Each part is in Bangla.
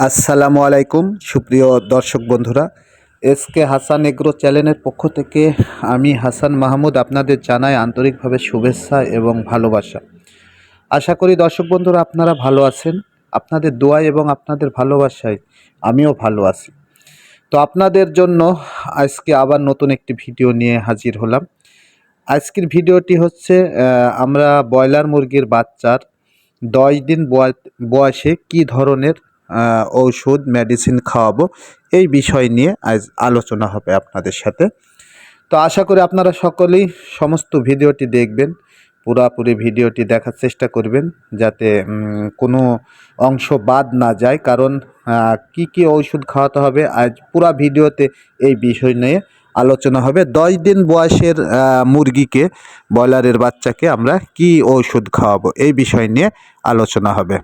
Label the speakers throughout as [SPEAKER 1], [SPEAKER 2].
[SPEAKER 1] আসসালামু আলাইকুম, সুপ্রিয় দর্শক বন্ধুরা। এসকে হাসান এগ্রো চ্যানেলের পক্ষ থেকে আমি হাসান মাহমুদ আপনাদের জানাই আন্তরিকভাবে শুভেচ্ছা এবং ভালোবাসা। আশা করি দর্শক বন্ধুরা আপনারা ভালো আছেন। আপনাদের দোয়া এবং আপনাদের ভালোবাসায় আমিও ভালো আছি। তো আপনাদের জন্য আজকে আবার নতুন একটি ভিডিও নিয়ে হাজির হলাম। আজকের ভিডিওটি হচ্ছে আমরা ব্রয়লার মুরগির বাচ্চার দশ দিন বয়- বয়সে কি ধরনের ঔষধ মেডিসিন খাওয়াবো। এই বিষয় নিয়ে আজ আলোচনা হবে আপনাদের সাথে। তো আশা করি আপনারা সকলেই সমস্ত ভিডিওটি দেখবেন, পুরাপুরি ভিডিওটি দেখার চেষ্টা করবেন, যাতে কোনো অংশ বাদ না যায়। কারণ কি কি ঔষধ খাওয়াতে হবে, আজ পুরা ভিডিওতে এই বিষয় নিয়ে আলোচনা হবে। দশ দিন বয়সের মুরগিকে, ব্রয়লারের বাচ্চাকে আমরা কি ঔষধ খাওয়াবো, এই বিষয় নিয়ে আলোচনা হবে।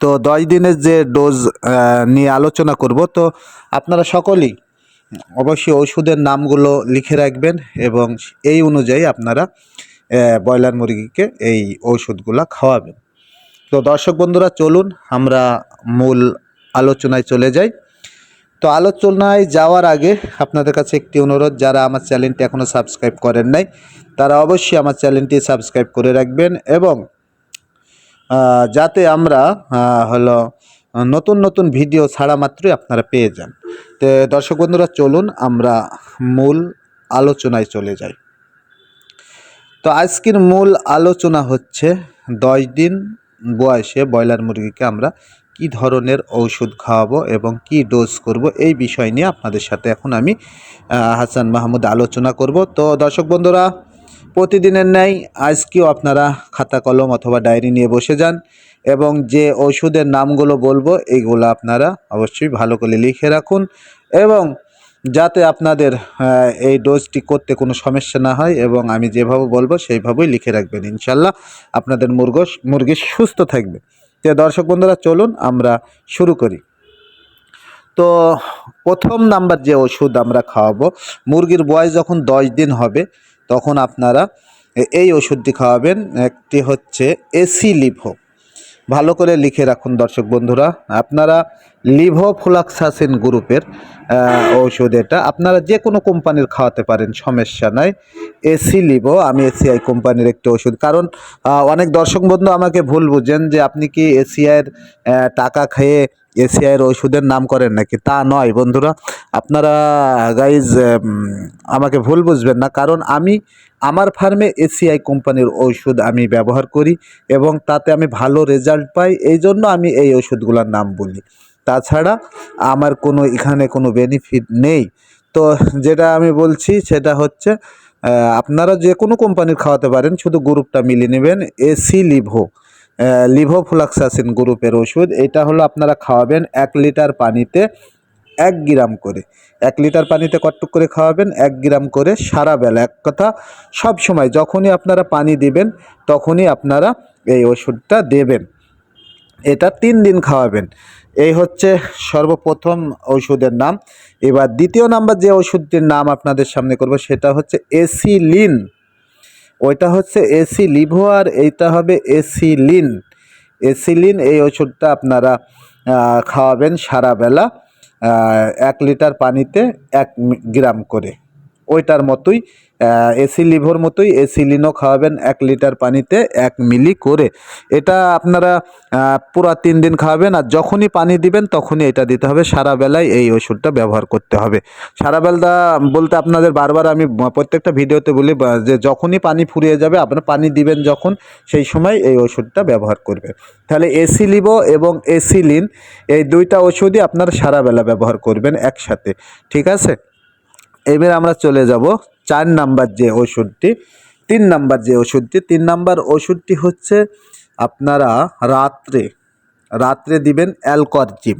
[SPEAKER 1] তো দশ দিনের যে ডোজ নিয়ে আলোচনা করব। তো আপনারা সকলেই অবশ্যই ওষুধের নামগুলো লিখে রাখবেন এবং এই অনুযায়ী আপনারা ব্রয়লার মুরগিকে এই ওষুধগুলো খাওয়াবেন। তো দর্শক বন্ধুরা, চলুন আমরা মূল আলোচনায় চলে যাই। তো আলোচনায় যাওয়ার আগে আপনাদের কাছে একটি অনুরোধ, যারা আমার চ্যানেলটি এখনও সাবস্ক্রাইব করেন নাই, তারা অবশ্যই আমার চ্যানেলটি সাবস্ক্রাইব করে রাখবেন এবং যাতে আমরা হলো, নতুন নতুন ভিডিও ছাড়া মাত্রই আপনারা পেয়ে যান। তো দর্শক বন্ধুরা, চলুন আমরা মূল আলোচনায় চলে যাই। তো আজকের মূল আলোচনা হচ্ছে দশ দিন বয়সে ব্রয়লার মুরগিকে আমরা কি ধরনের ঔষধ খাওয়াবো এবং কি ডোজ করব এই বিষয় নিয়ে আপনাদের সাথে এখন আমি হাসান মাহমুদ আলোচনা করব। তো দর্শক বন্ধুরা প্রতিদিনের ন্যায় আজকেও আপনারা খাতা, কলম অথবা ডায়েরি নিয়ে বসে যান এবং যে ওষুধের নামগুলো বলব, এইগুলো আপনারা অবশ্যই ভালো করে লিখে রাখুন এবং যাতে আপনাদের এই ডোজটি করতে কোনো সমস্যা না হয় এবং আমি যেভাবে বলব সেইভাবেই লিখে রাখবেন, ইনশাল্লাহ আপনাদের মুরগ, মুরগি সুস্থ থাকবে। তো দর্শক বন্ধুরা, চলুন আমরা শুরু করি। তো প্রথম নাম্বার যে ওষুধ আমরা খাওয়াবো, মুরগির বয়স যখন দশ দিন হবে তখন আপনারা এই ওষুধটি খাওয়াবেন। একটি হচ্ছে এসি লিভো ভালো করে লিখে রাখুন দর্শক বন্ধুরা আপনারা লিভোফ্লাক্সাসিন গ্রুপের আহ, ঔষধ এটা। আপনারা যে কোনো কোম্পানির খাওয়াতে পারেন সমস্যা নাই। এসি লিভো আমি এসিআই কোম্পানির একটি ওষুধ। কারণ অনেক দর্শক বন্ধু আমাকে ভুল বুঝেন যে আপনি কি এসিআইয়ের টাকা খেয়ে এসিআইয়ের ওষুধের নাম করেন নাকি? তা নয় বন্ধুরা। আপনারা গাইজ আমাকে ভুল বুঝবেন না, কারণ আমি, আমার ফার্মে এসিআই কোম্পানির ওষুধ আমি ব্যবহার করি এবং তাতে আমি ভালো রেজাল্ট পাই, এই জন্য আমি এই ওষুধগুলোর নাম বলি। তাছাড়া আমার কোনো, এখানে কোনো বেনিফিট নেই। তো যেটা আমি বলছি, সেটা হচ্ছে আপনারা যে কোনো কোম্পানির খাওয়াতে পারেন, শুধু গ্রুপটা মিলিয়ে নেবেন, এসি লিভো। লিভোফ্লাক্সাসিন গ্রুপের ওষুধ। এটা হলো আপনারা খাওয়াবেন এক লিটার পানিতে এক গ্রাম করে। এক লিটার পানিতে কতটুক করে খাওয়াবেন? এক গ্রাম করে সারা বেলা। এক কথা, সব সময় যখনই আপনারা পানি দিবেন, তখনই আপনারা এই ওষুধটা দেবেন। এটা তিন দিন খাওয়াবেন। এই হচ্ছে সর্বপ্রথম ওষুধের নাম। এবার দ্বিতীয় নাম্বার যে ওষুধটির নাম আপনাদের সামনে করব, সেটা হচ্ছে এসিলিন। ওইটা হচ্ছে এসি লিভো আর এইটা হবে এসিলিন। এসিলিন এই ওষুধটা আপনারা খাওয়াবেন সারাবেলা এক লিটার পানিতে এক গ্রাম করে। ওইটার মতোই এসি লিভোর মতোই এসিলিনও খাওয়াবেন এক লিটার পানিতে এক মিলি করে। এটা আপনারা পুরা তিন দিন খাওয়াবেন আর যখনই পানি দিবেন তখনই এটা দিতে হবে। সারা বেলায় এই ওষুধটা ব্যবহার করতে হবে। সারা বেলা বলতে আপনাদের বারবার আমি প্রত্যেকটা ভিডিওতে বলি যে যখনই পানি ফুরিয়ে যাবে, আপনারা পানি দিবেন যখন, সেই সময় এই ওষুধটা ব্যবহার করবেন। তাহলে এসিলিভো এবং এসিলিন এই দুইটা ওষুধই আপনারা সারা বেলা ব্যবহার করবেন একসাথে। ঠিক আছে? এবার আমরা চলে যাব চার নাম্বার যে ওষুধটি, তিন নাম্বার যে ওষুধটি, তিন নাম্বার ওষুধটি হচ্ছে আপনারা রাত্রে রাত্রে দিবেন অ্যালকরজিম।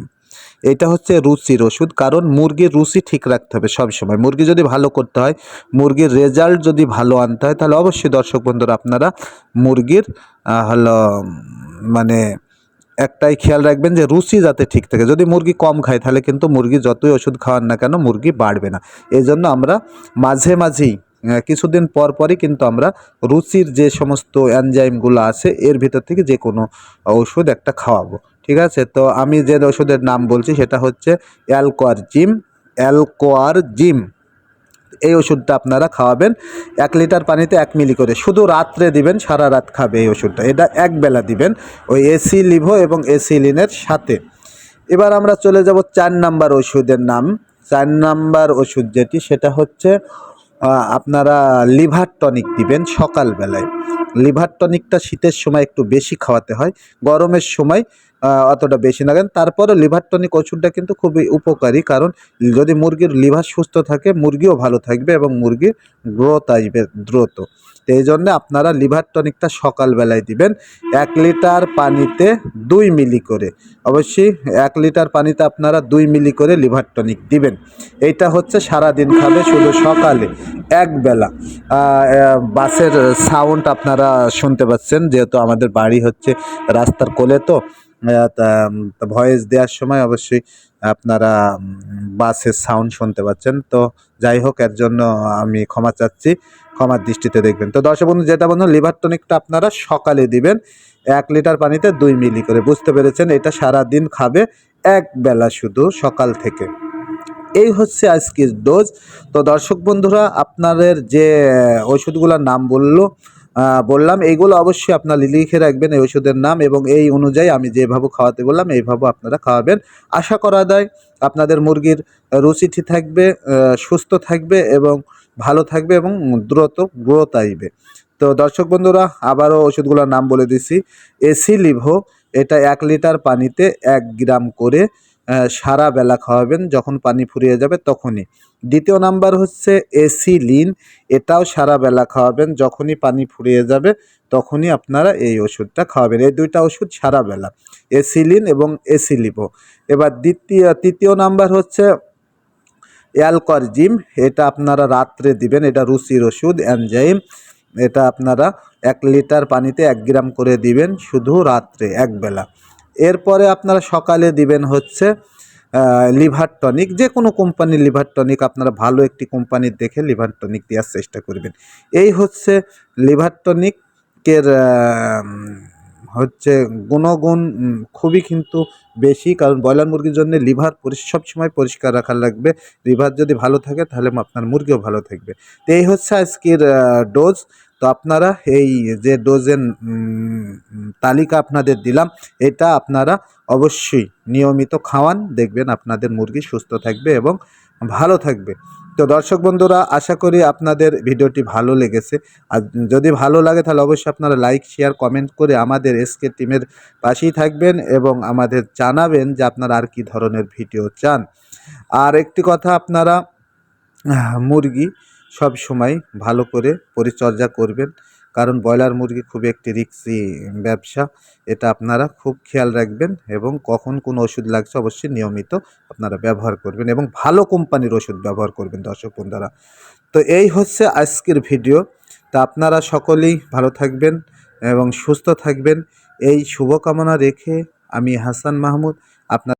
[SPEAKER 1] এটা হচ্ছে রুচির ওষুধ, কারণ মুরগির রুচি ঠিক রাখতে হবে সব সময় মুরগি যদি ভালো করতে হয়, মুরগির রেজাল্ট যদি ভালো আনতে হয়, তাহলে অবশ্যই দর্শক বন্ধুরা আপনারা মুরগির হলো মানে একটাই খেয়াল রাখবেন যে রুচি যাতে ঠিক থাকে। যদি মুরগি কম খায়, তাহলে কিন্তু মুরগি যতই ওষুধ খাওয়ান না কেন মুরগি বাড়বে না। এই জন্য আমরা মাঝে মাঝেই কিছুদিন পর পরই কিন্তু আমরা রুচির যে সমস্ত অ্যানজাইমগুলো আছে, এর ভিতর থেকে যে কোনো ওষুধ একটা খাওয়াবো। ঠিক আছে? তো আমি যে ওষুধের নাম বলছি, সেটা হচ্ছে অ্যালকোয়ার জিম। অ্যালকোয়ার জিম। এই ওষুধটা আপনারা খাওয়াবেন। এক লিটার পানিতে এক মিলি করে। শুধু রাত্রে দিবেন, সারা রাত খাবে এই ওষুধটা। এটা একবেলা দিবেন ওই এসি লিভো এবং এসি লিনের সাথে। এবার আমরা চলে যাব চার নাম্বার ওষুধের নাম। চার নাম্বার ওষুধ যেটি, সেটা হচ্ছে আপনারা লিভার টনিক দিবেন সকালবেলায়। লিভার টনিকটা শীতের সময় একটু বেশি খাওয়াতে হয়, গরমের সময় অতটা বেশি না। কেন তারপরে লিভার টনিক ওষুধটা কিন্তু খুবই উপকারী, কারণ যদি মুরগির লিভার সুস্থ থাকে, মুরগিও ভালো থাকবে এবং মুরগির গ্রোথ আসবে দ্রুত। এই জন্য আপনারা লিভার টনিকটা সকালবেলায় দিবেন। এক লিটার পানিতে দুই মিলি করে। অবশ্যই এক লিটার পানিতে আপনারা দুই মিলি করে লিভার টনিক দিবেন। এইটা হচ্ছে সারা দিন খাবে শুধু সকালে। একবেলা। বাসের সাউন্ড আপনারা শুনতে পাচ্ছেন, যেহেতু আমাদের বাড়ি হচ্ছে রাস্তার কোলে তো, ভয়েস দেওয়ার সময় অবশ্যই আপনারা বাসের সাউন্ড শুনতে পাচ্ছেন। তো যাই হোক, এর জন্য আমি ক্ষমা চাচ্ছি। ক্ষমার দৃষ্টিতে দেখবেন। তো দর্শক বন্ধু, যেটা বন্ধু লিভার টনিকটা আপনারা সকালে দিবেন। এক লিটার পানিতে দুই মিলি করে। বুঝতে পেরেছেন? এটা সারা দিন খাবে এক বেলা শুধু সকাল থেকে। এই হচ্ছে আজকের ডোজ তো দর্শক বন্ধুরা, আপনাদের যে ওষুধগুলোর নাম বলল বললাম, এইগুলো অবশ্যই আপনারা লিখে রাখবেন এই ওষুধের নাম এবং এই অনুযায়ী আমি যেভাবে খাওয়াতে বললাম, এইভাবে আপনারা খাওয়াবেন। আশা করা যায় আপনাদের মুরগির রুচি ঠিক থাকবে সুস্থ থাকবে এবং ভালো থাকবে এবং দ্রুত গ্রোথ আসবে। তো দর্শক বন্ধুরা, আবারও ওষুধগুলোর নাম বলে দিছি। এসি লিভো এটা এক লিটার পানিতে এক গ্রাম করে সারা বেলা খাওয়াবেন। যখন পানি ফুরিয়ে যাবে তখনই। দ্বিতীয় নাম্বার হচ্ছে এসিলিন এটাও সারা বেলা খাওয়াবেন, যখনই পানি ফুরিয়ে যাবে তখনই আপনারা এই ওষুধটা খাওয়াবেন। এই দুইটা ওষুধ সারা বেলা এসিলিন এবং এসিলিভো এবার দ্বিতীয়, তৃতীয় নাম্বার হচ্ছে অ্যালকরজিম এটা আপনারা রাত্রে দিবেন, এটা রুচির ওষুধ অ্যানজাইম এটা আপনারা এক লিটার পানিতে এক গ্রাম করে দিবেন, শুধু রাত্রে একবেলা এরপরে আপনারা সকালে দিবেন হচ্ছে লিভার টনিক, যে কোনো কোম্পানির লিভার টনিক, আপনারা ভালো একটি কোম্পানির দেখে লিভার টনিক দেওয়ার চেষ্টা করবেন। এই হচ্ছে লিভার টনিকের হচ্ছে গুণগুণ খুবই কিন্তু বেশি। কারণ ব্রয়লার মুরগির জন্য লিভার সবসময় পরিষ্কার রাখা লাগবে। লিভার যদি ভালো থাকে, তাহলে আপনার মুরগিও ভালো থাকবে। তো এই হচ্ছে আজকের ডোজ তো আপনারা এই যে ডোজের তালিকা আপনাদের দিলাম, এটা আপনারা অবশ্যই নিয়মিত খাওয়ান। দেখবেন আপনাদের মুরগি সুস্থ থাকবে এবং ভালো থাকবে। তো দর্শক বন্ধুরা, আশা করি আপনাদের ভিডিওটি ভালো লেগেছে। আর যদি ভালো লাগে, তাহলে অবশ্যই আপনারা লাইক, শেয়ার, কমেন্ট করে আমাদের এসকে টিমের পাশেই থাকবেন এবং আমাদের জানাবেন যে আপনারা আর কি ধরনের ভিডিও চান। আর একটি কথা আপনারা মুরগি সব সময় ভালো করে পরিচর্যা করবেন। কারণ ব্রয়লার মুরগি খুব একটি রিক্সি ব্যবসা। এটা আপনারা খুব খেয়াল রাখবেন এবং কখন কোন ওষুধ লাগছে অবশ্যই নিয়মিত আপনারা ব্যবহার করবেন এবং ভালো কোম্পানির ওষুধ ব্যবহার করবেন দর্শক বন্ধুরা। তো এই হচ্ছে আজকের ভিডিও। তা আপনারা সকলেই ভালো থাকবেন এবং সুস্থ থাকবেন। এই শুভকামনা রেখে আমি হাসান মাহমুদ আপনার